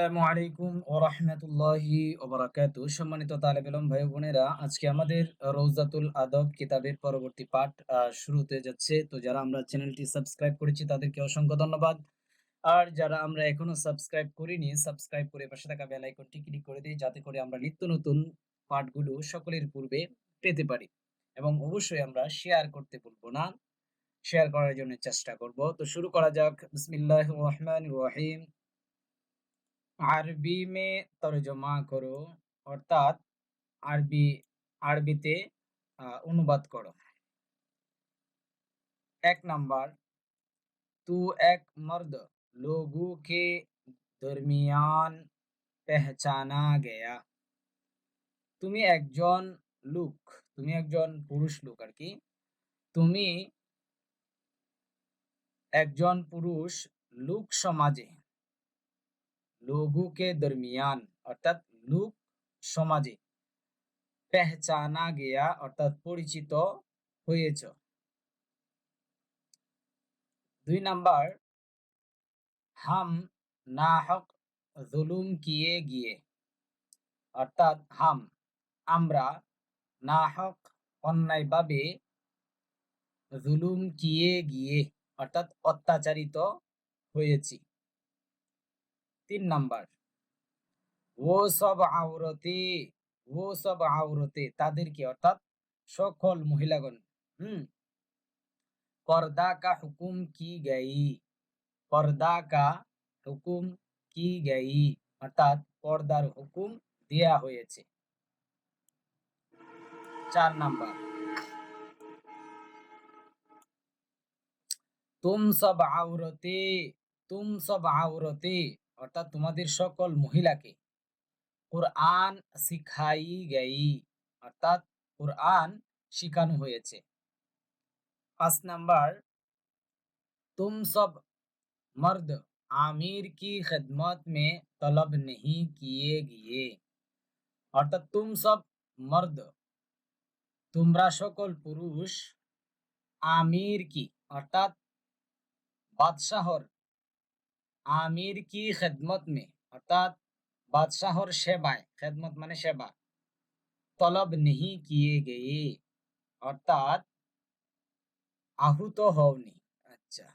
আসসালামু আলাইকুম ও রহমতুল্লাহি ওবরাকাতু সম্মানিত তালেব ইলম ভাই বোনেরা, আজকে আমাদের রৌজাতুল আদব কিতাবের পরবর্তী পাঠ শুরু যাচ্ছে। তো যারা আমরা চ্যানেলটি সাবস্ক্রাইব করেছি, তাদেরকে অসংখ্য ধন্যবাদ। আর যারা আমরা এখনও সাবস্ক্রাইব করিনি, সাবস্ক্রাইব করে পাশে থাকা বেল আইকনটি ক্লিক করে দিই যাতে করে আমরা নিত্য নতুন পাঠগুলো সকলের পূর্বে পেতে পারি। এবং অবশ্যই আমরা শেয়ার করতে ভুলবো না। শেয়ার করার জন্য চেষ্টা করব। তো শুরু করা যাক। বিসমিল্লাহ রহমান রহিম। আরবি মে তরজমা করো, অর্থাৎ আরবি, আরবিতে অনুবাদ করো। এক নাম্বার, তু এক মর্দ, লোগু কে দরমিয়ান পেহচানা গেয়া। তুমি একজন লোক, তুমি একজন পুরুষ লোক আর কি। তুমি একজন পুরুষ লোক সমাজে। লোগোকে দরমিয়ান অর্থাৎ লোক সমাজে পেহচানা গিয়া অর্থাৎ পরিচিত হয়েছ দুই নাম্বার হাম নাহক জুলুম কিয়ে গিয়ে অর্থাৎ হাম আমরা নাহক অন্যায়ভাবে জুলুম কিয়ে গিয়ে অর্থাৎ অত্যাচারিত হয়েছি তিন নাম্বার। ও সব আওরতি, ও সব আওরতে তাদেরকে অর্থাৎ সকল মহিলাগণ, হুম? পর্দা কা হুকুম কি গাই? পর্দা কা হুকুম কি গাই? অর্থাৎ পর্দার হুকুম দেয়া হয়েছে। চার নাম্বার। তুম সব আওরতে, তুম সব আওরতে অর্থাৎ তোমাদের সকল মহিলাকে কোরআন শিখাই গেই। অর্থাৎ কোরআন শিখানো হয়েছে। পাঁচ নাম্বার, তুম সব মর্দ, আমির কি খেদমত মে তলব নেহি কিয়ে গিয়ে? অর্থাৎ তুম সব মর্দ, তোমরা সকল পুরুষ, আমির কি? অর্থাৎ বাদশাহর আমির কি খেদমত মে? অর্থাৎ বাদশাহর সেবায়, খেদমত মানে সেবা। তলব নেহি কিয়ে গিয়ে। অর্থাৎ আহুত হওনি। আচ্ছা।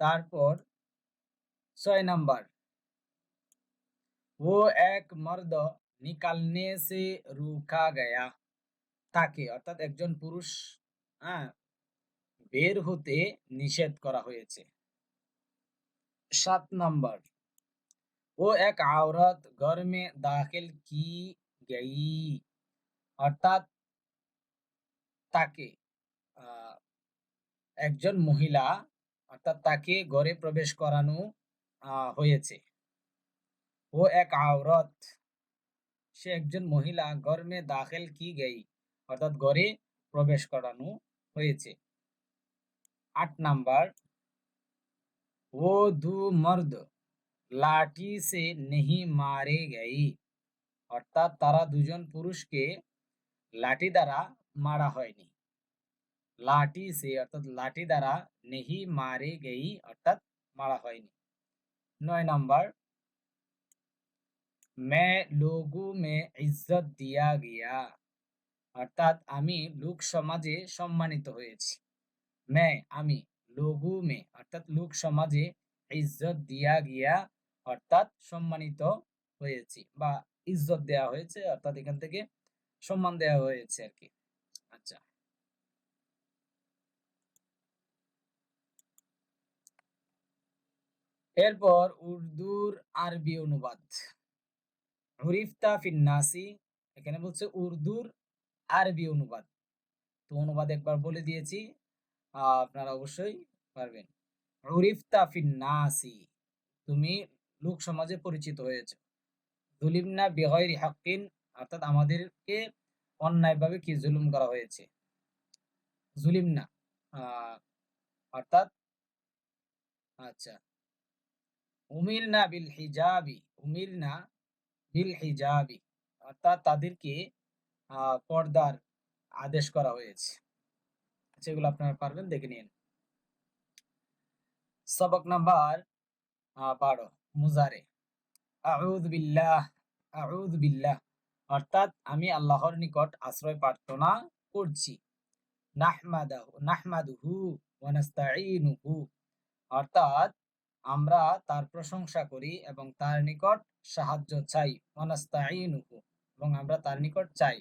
তারপর ছয় নম্বর। ও এক মর্দ নিকালনে সে রুখা গয়া। তাকে, অর্থাৎ একজন পুরুষ হ্যাঁ বের হতে নিষেধ করা হয়েছে। সাত নাম্বার। ও এক আওরত ঘর মে দাখিল কি গই? অর্থাৎ তাকে একজন মহিলা, অর্থাৎ তাকে ঘরে প্রবেশ করানো হয়েছে। ও এক আওরত, সে একজন মহিলা ঘর মে দাখিল কি গই? অর্থাৎ ঘরে প্রবেশ করানো হয়েছে। আট নাম্বার ও দু মর্দ লাঠি সে নেহি মারে গই অর্থাৎ তারা দুজন পুরুষকে লাঠি দ্বারা মারা হয়নি লাঠি সে অর্থাৎ লাঠি দ্বারা নেহি মারে গেই অর্থাৎ মারা হয়নি নয় নাম্বার মে লোগু মে ইজ্জত দিয়া গিয়া অর্থাৎ আমি লোক সমাজে সম্মানিত হয়েছি মে আমি লোগু মে অর্থাৎ লোক সমাজে ইজ্জত দিয়া গিয়া অর্থাৎ সম্মানিত হয়েছি বা ইজ্জত দেয়া হয়েছে, অর্থাৎ এখান থেকে সম্মান দেওয়া হয়েছে আর কি। আচ্ছা। এরপর উর্দুর আরবি অনুবাদ। হুরিফতা ফিন্নাসি, এখানে বলছে উর্দুর আরবি অনুবাদ। তো অনুবাদ একবার বলে দিয়েছি। আপনারা অবশ্যই পারবেন। হুরিফতা ফিন্নাসি, তুমি লোক সমাজে পরিচিত হয়েছে। জুলিমনা বিগয়রি হাক্কিন, অর্থাৎ আমাদেরকে অন্যায়ভাবে কি জুলুম করা হয়েছে? জুলিমনা অর্থাৎ আচ্ছা। উমিরনা বিল হিজাবি, উমিরনা বিল হিজাবি, অর্থাৎ তাদেরকে পর্দার আদেশ করা হয়েছে। যেগুলো আপনারা পারবেন, দেখে নিন। সবক নাম্বার বারো, মুজারে। আউযু বিল্লাহ আউযু বিল্লাহ। অর্থাৎ আমি আল্লাহর নিকট আশ্রয় প্রার্থনা করছি। অর্থাৎ আমরা তার প্রশংসা করি এবং তার নিকট সাহায্য চাই। এবং আমরা তার নিকট চাই।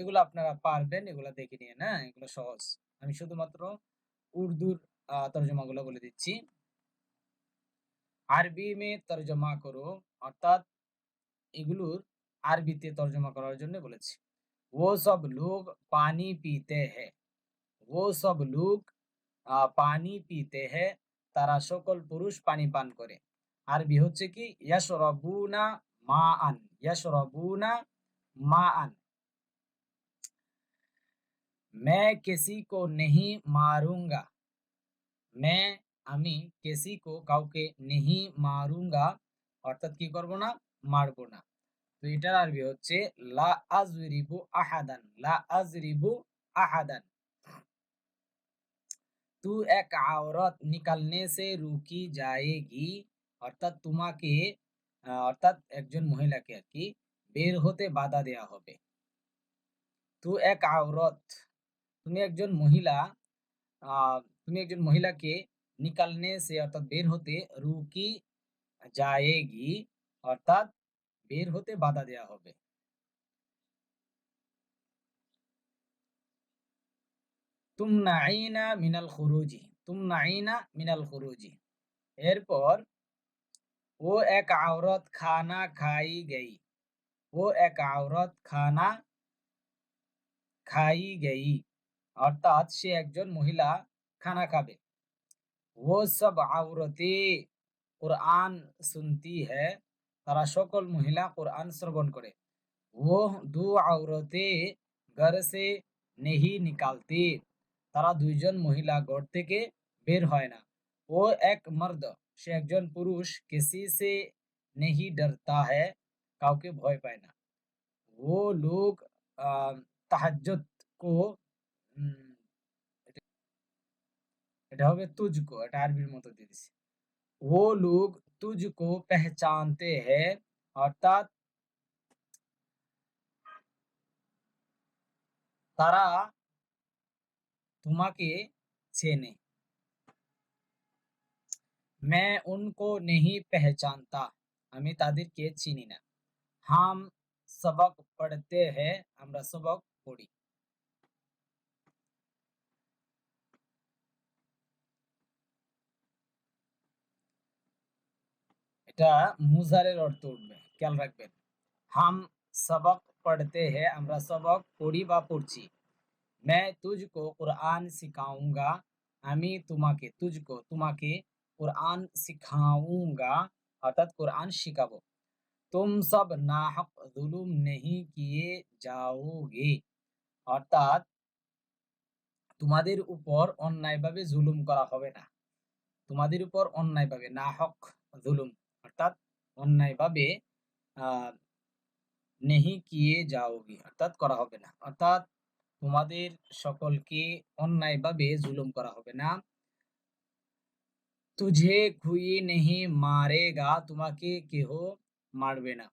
এগুলো আপনারা পারবেন, এগুলো দেখে নিয়ে, না? এগুলো সহজ। আমি শুধুমাত্র উর্দুর তর্জমাগুলো বলে দিচ্ছি। আরবি মে তর্জমা করো, অর্থাৎ এগুলোর আরবিতে তর্জমা করার জন্য বলেছি। ও সব লোক পানি পিতে হে ও সব লোক পানি পিতে হে তারা সকল পুরুষ পানি পান করে। আরবি হচ্ছে কি? ইয়াসরাবুনা মা আন ইয়াসরাবুনা মা আন मैं किसी को नहीं मारूंगा मैं আমি কেসি কো কাউকে নেহি মারুঙ্গা অর্থাৎ কি করব না মারবো না তো এটার আরবি হচ্ছে লা আজরিবু আহাদান লা আজরিবু আহাদান তু এক আওরত নিকালনে সে রুকি যায়েগি অর্থাৎ তোমাকে আহ, অর্থাৎ একজন মহিলাকে আর কি বের হতে বাধা দেয়া হবে। তু এক আওরত তুমি একজন মহিলা আহ, তুমি একজন মহিলাকে নিকালনে সে অর্থাৎ বের হতে রুকি যায়েগি অর্থাৎ বের হতে বাধা দেয়া হবে। তুমনাইনা মিনাল খুরুজি তুমনাইনা মিনাল খুরুজি। এরপর ও এক আওরত খানা খাই গই ও এক আওরত খানা খাই গই অর্থাৎ সে একজন মহিলা খানা খাবে ও সব আওরতে কোরআন শুনতি है তারা সকল মহিলা কোরআন শ্রবণ করে वो दो औरतें घर से नहीं निकालती তারা দুইজন মহিলা ঘর থেকে বের হয় না ও এক মর্দ সে একজন পুরুষ কিসি সে নেহি ডরতা है কাউকে ভয় পায় না वो लोग তাহাজ্জুদ কো উম, এটা- এটা হবে তুজকো এটা আরবির মতো দিয়ে দিছি वो लोग तुझको पहचानते हैं অর্থাৎ তারা তোমাকে চেনে मैं उनको नहीं पहचानता আমি তাদেরকে চিনি না হাম সবক পড়তে হে আমরা সবক পড়ি এটা মুজারের অর্থ উঠবে খেয়াল রাখবেন হাম सबक पढ़ते हैं আমরা सबक পড়ি বা পড়ছি मैं तुझको कुरान सिखाऊँगा আমি তোমাকে তুজকো তোমাকে কোরআন শিখাউঙ্গা অর্থাৎ কোরআন শিখাবো তুম সব নাহক জুলুম নেহি কিয়ে যাওগে অর্থাৎ তোমাদের উপর অন্যায়ভাবে জুলুম করা হবে না। তোমাদের উপর অন্যায়ভাবে নাহক জুলুম, অর্থাৎ অন্যায়ভাবে নেহি কিয়ে যাওগে, অর্থাৎ করা হবে না। অর্থাৎ তোমাদের সকলকে অন্যায়ভাবে জুলুম করা হবে না। তুঝে খুই নেহি মারেগা তোমাকে কেহ মারবে না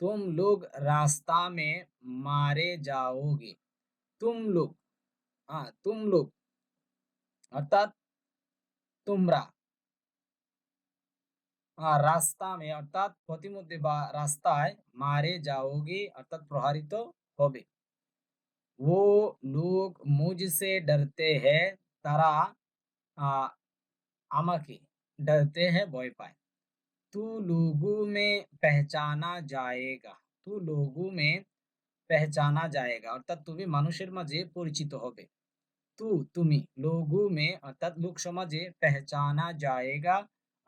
তুম লোগ রাস্তা মে মারে যাওগে তুম লোগ হ্যাঁ তুম লোগ অর্থাৎ তোমরা আহ, রাস্তা মে অর্থাৎ পথিমধ্যে বা রাস্তায় মারে যাওগে অর্থাৎ প্রহারিত হবে वो लोग मुझसे डरते हैं তারা আহ, আমাকে डरते हैं ভয় পায় तू लोगों में पहचाना जाएगा तू लोगों में पहचाना जाएगा অর্থাৎ তুমি মানুষের মাঝে পরিচিত হবে তু তুমি লোগু মে অর্থাৎ লোক সমাজে পেহচানা जाएगा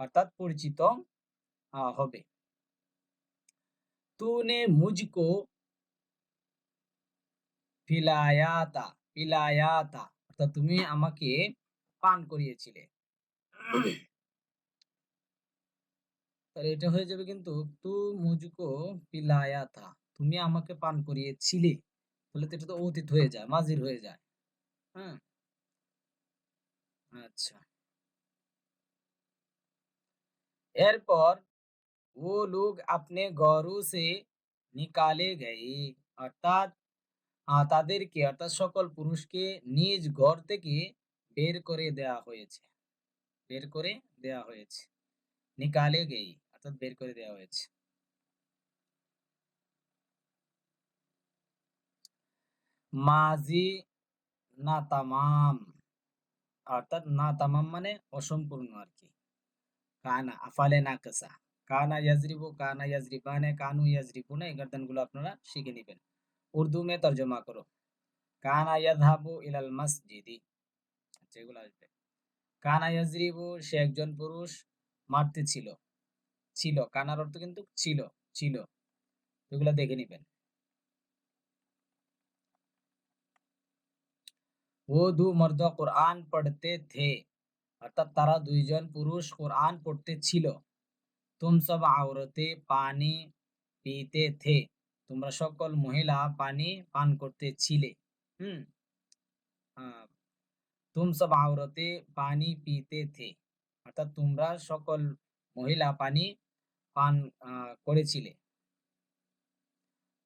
অর্থাৎ পরিচিত আহ, হবে तूने मुझको পিলায়া তা পিলায়া তা অর্থাৎ তুমি আমাকে পান করিয়েছিলে তাহলে এটা হয়ে যাবে কিন্তু তু মুজুকো পিলায়াতা, তুমি আমাকে পান করিয়েছিলে। তাহলে তো এটা তো অতীত হয়ে যায় মাজির হয়ে যায়। হ্যাঁ আচ্ছা। এরপর, ও লোক আপনি গরু সে নিকালে গয়ে, অর্থাৎ তাদেরকে, অর্থাৎ সকল পুরুষকে নিজ ঘর থেকে বের করে দেয়া হয়েছে। বের করে দেয়া হয়েছে। নিকালে গেই অর্থাৎ বের করে দেওয়া হয়েছে। মাজি না তামাম, অর্থাৎ না তামাম মানে অসম্পূর্ণ আর কি। কানা, আফালে না কাসা। কানা ইয়াজরিবু, কানা ইয়াজরিবানে, কানু ইয়াজরিবুনা এই গর্দানগুলো আপনারা শিখে নেবেন। উর্দু মে তর্জমা করো। কানা ইয়াযহাবু ইলাল মসজিদি। আচ্ছা এগুলো আসবে। কানা ইয়াজরিবু, সে একজন পুরুষ মারতে ছিল। ছিল, কানার অর্থ কিন্তু ছিল ছিল। এগুলো দেখে নেবেন। ও দু মর্দ কোরআন পড়তে থে, অর্থাৎ তারা দুইজন পুরুষ কোরআন পড়তে ছিল। তুম সব আওরতে পানি পিতে থে, তোমরা সকল মহিলা পানি পান করতে ছিলে। হুম? তুম সব আওরতে পানি পিতে থে, অর্থাৎ তোমরা সকল মহিলা পানি পান করেছিলে।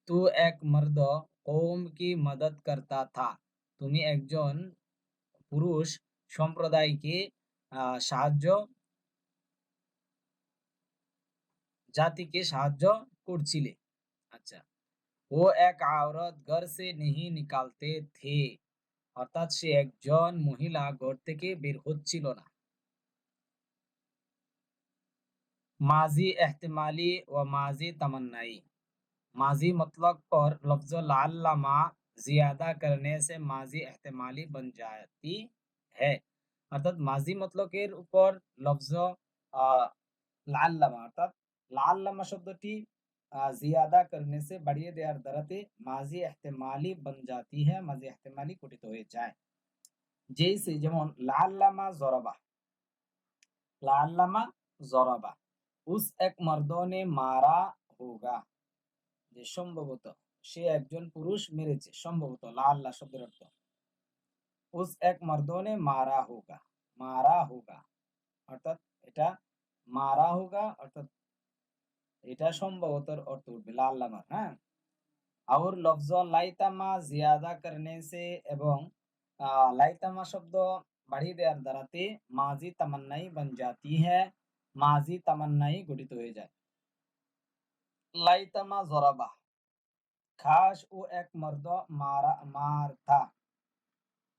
তু এক মর্দ কৌম কি মদত করতা থা? তুমি একজন পুরুষ সম্প্রদায়কে সাহায্য জাতিকে সাহায্য করছিলে। আচ্ছা। ও এক আওরত ঘর সে নেহি নিকালতে থে। অর্থাৎ সে একজন মহিলা ঘর থেকে বের হচ্ছিল না। माजी एहतमाली व माजी तमन्नाई माजी मतलब पर लफ्ज लाल्लामा जियादा करने से माजी एहतमाली बन जाती है অর্থাৎ মাজি মতলকের উপর লফজ লাল্লামা অর্থাৎ লাল্লামা শব্দটি জিয়াদা করনে সে বাড়িয়ে দেওয়ার দ্বারাতে মাজি এহতেমালি বন জাতি হ্যাঁ মাজি এহতেমালি গঠিত হয়ে যায় যেই যেমন লাল্লামা জরাবা লাল্লামা জরাবা উস এক মর্দনে মারা হোগা যে সম্ভবত সে একজন পুরুষ মেরেছে সম্ভবত লাল্লা শব্দের অর্থ উস এক মর্দনে মারা হোগা মারা হোগা অর্থাৎ এটা মারা হোগা অর্থাৎ এটা সম্ভবত অর্থ উঠবে লাল্লামার হ্যাঁ আর লফজ লাইতামা জিয়াদা করনে সে এবং লাইতামা শব্দ বাড়িয়ে দেওয়ার দ্বারাতে মাজি তামান্নাই বন জাতি হ্যাঁ মাজি তামান্নাই গঠিত হয়ে যায়। লাইতামা জরাবা, খাস ও এক মর্দ মারা, মারতা,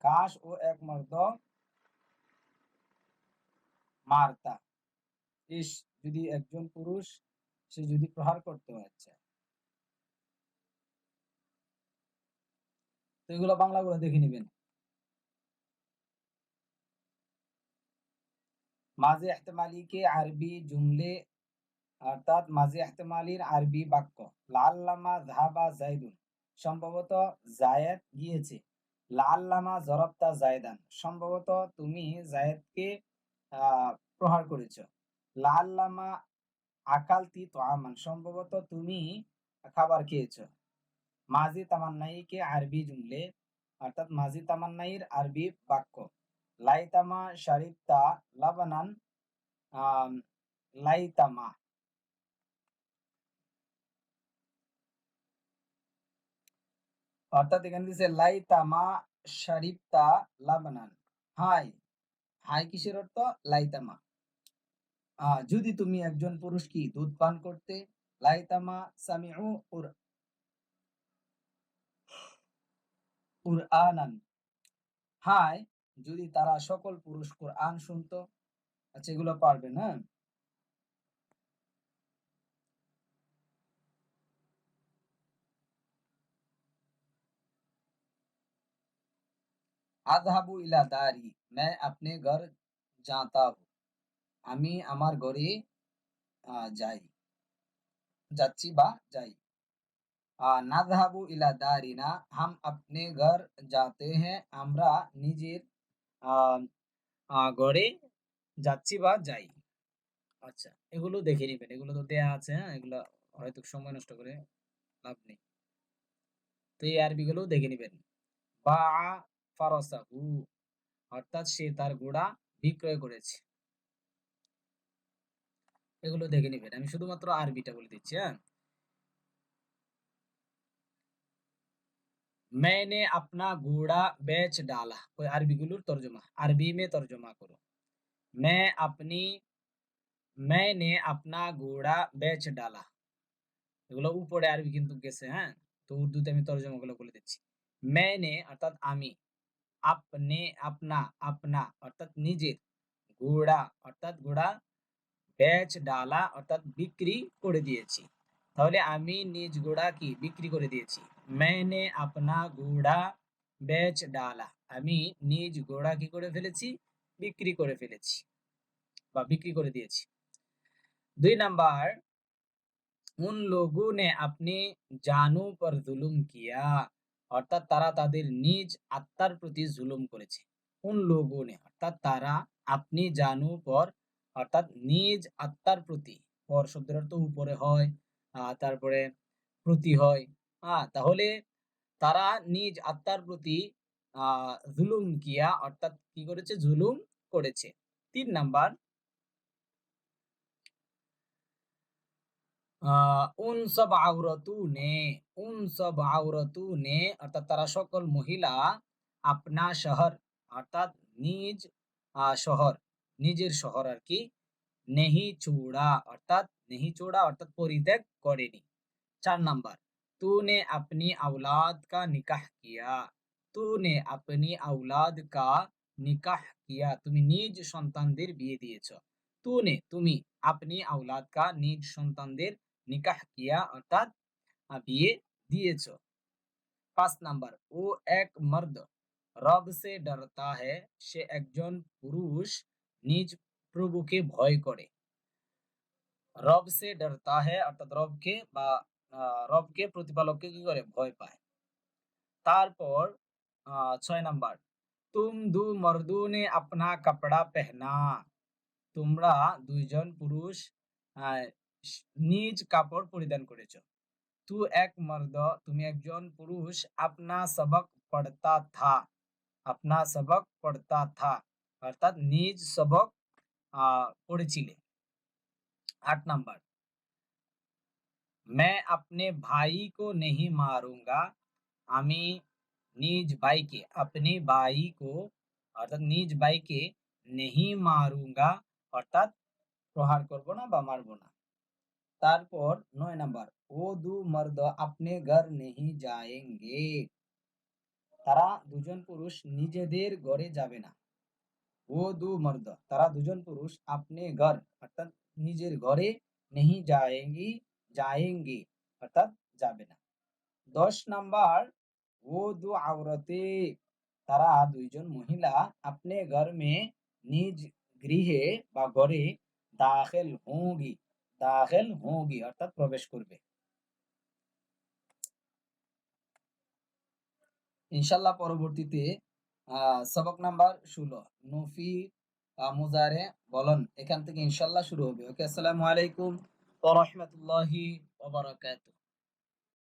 খাস ও এক মর্দ মারতা। ইস, যদি একজন পুরুষ, সে যদি প্রহার করতে আচ্ছা। তো এগুলো বাংলাগুলো দেখে নিবেন। মাঝে এহতেমালিকে আরবি জুমলে, অর্থাৎ মাঝে এহতেমালির আরবি বাক্য। লাল্লামা জাহাবা জাইদুন সম্ভবত জায়েদ গিয়েছে। লাল্লামা জরবতা জায়দান সম্ভবত তুমি জায়েদকে প্রহার করেছ। লাল্লামা আকালতি তো আমান সম্ভবত তুমি খাবার খেয়েছ। মাজি তামান্নাইকে আরবি জুমলে, অর্থাৎ মাজি তামান্নাইর আরবি বাক্য। লাইতামা শারিফতা লাবানান লাইতামা অর্থাৎ এখানে দিছে লাইতামা শারিফতা লাবানান হাই হাই কিসের অর্থ? লাইতামা যদি তুমি একজন পুরুষ কি দুধ পান করতে? লাইতামা সামিউ কুরআনান হাই যদি তারা সকল পুরুষ কোরআন শুনতো আচ্ছা এগুলো পারবে না আদহাবু ইলা দারি मैं अपने घर जाता हूँ আমি আমার ঘরে যাই যাচ্ছি বা যাই নাযহাবু ইলা দারিনা হাম আপনে ঘর যাতে হ্যাঁ আমরা নিজের গড়ে যাচ্ছি বা যাই। আচ্ছা এগুলো দেখে নিবেন। এগুলো তো দেয়া আছে হ্যাঁ? এগুলো হয়তো সময় নষ্ট করে লাভ নেই। তো এই আরবি গুলো দেখে নিবেন। বা, ফারসাহু, অর্থাৎ সে তার ঘোড়া বিক্রয় করেছে। এগুলো দেখে নিবেন। আমি শুধুমাত্র আরবিটা বলে দিচ্ছি হ্যাঁ? मैंने अपना घोड़ा बेच डाला कोई अरबी गुलूर तर्जुमा अरबी में तर्जुमा करो मैं अपनी मैंने अपना घोड़ा बेच डाला এগুলো উপরে আরবি কিন্তু গেছে হ্যাঁ তো উর্দুতে আমি তর্জমাগুলো বলে দিচ্ছি मैंने অর্থাৎ আমি আপনি আপনা আপনা অর্থাৎ নিজের ঘোড়া অর্থাৎ ঘোড়া বেচ ডালা অর্থাৎ বিক্রি করে দিয়েছি তাহলে আমি নিজ ঘোড়া কি বিক্রি করে দিয়েছি মেনে আপনা ঘোড়া বেচ ডালা আমি নিজ ঘোড়া কি করে ফেলেছি? বিক্রি করে ফেলেছি বা বিক্রি করে দিয়েছি। দুই নাম্বার, উন লোগু নে আপনি জানু পর জুলুম কিয়া। অর্থাৎ তারা তাদের নিজ আত্মার প্রতি জুলুম করেছে। উন লোগু নে, অর্থাৎ তারা আপনি জানু পর, অর্থাৎ নিজ আত্মার প্রতি, পর শব্দের অর্থ উপরে হয় তারপরে প্রতি হয়। হ্যাঁ তাহলে তারা নিজ আত্মার প্রতি জুলুম কিয়া, অর্থাৎ কি করেছে? জুলুম করেছে। তিন নাম্বার উন সব আওরতু নে উন সব আওরতু নে অর্থাৎ তারা সকল মহিলা আপনা শহর, অর্থাৎ নিজ শহর, নিজের শহর আর কি নেহি চূড়া অর্থাৎ নেহি চূড়া অর্থাৎ পরিত্যাগ করেনি। চার নাম্বার तूने अपनी औलाद का निकाह किया तूने अपनी औलाद का নিকাহ কিয়া তুমি নিজ সন্তানদের বিয়ে দিয়েছো তুনে তুমি আপনি আওলাদ কা নিজ সন্তানদের নিকাহ কিয়া অর্থাৎ আহ, বিয়ে দিয়েছো পাঁচ নাম্বার ও এক মর্দ রব সে ডরতা है সে একজন পুরুষ নিজ প্রভুকে ভয় করে রব সে ডরতা है অর্থাৎ রবকে বা আহ, রবকে, প্রতিপালককে কি করে? ভয় পায়। তারপর ছয় নাম্বার। তুম দু মর্দু নে আপনা কাপড়া পেহনা। তোমরা দুইজন পুরুষ নিজ কাপড় পরিধান করেছ। তু এক মর্দ, তুমি একজন পুরুষ, আপনা সবক পড়তা থা। আপনা সবক পড়তা থা। অর্থাৎ নিজ সবক পড়েছিলে। আট নাম্বার। मैं अपने भाई को नहीं मारूंगा আমি নিজ ভাইকে আপনি ভাইকে অর্থাৎ নিজ ভাইকে নেহি মারুঙ্গা অর্থাৎ প্রহার করব না বা মারবো না তারপর নয় নাম্বার ও দু মর্দ আপনি ঘর নেহি যায়েঙ্গে তারা দুজন পুরুষ নিজেদের ঘরে যাবে না ও দু মর্দ তারা দুজন পুরুষ আপনি ঘর অর্থাৎ নিজের ঘরে নেহি যায়েঙ্গি যায়েঙ্গে অর্থাৎ যাবে না দশ নাম্বার ও দু আওরতে তারা দুইজন মহিলা আপনি ঘর মে নিজ গৃহে বা ঘরে দাখিল হোগি দাখিল হোগি অর্থাৎ প্রবেশ করবে ইনশাল্লাহ পরবর্তীতে সবক নাম্বার ষোলো নফি মুজারে বলন এখান থেকে ইনশাল্লাহ শুরু হবে ওকে আসসালামু আলাইকুম রাহমাতুল্লাহি ওয়া বারাকাতুহু।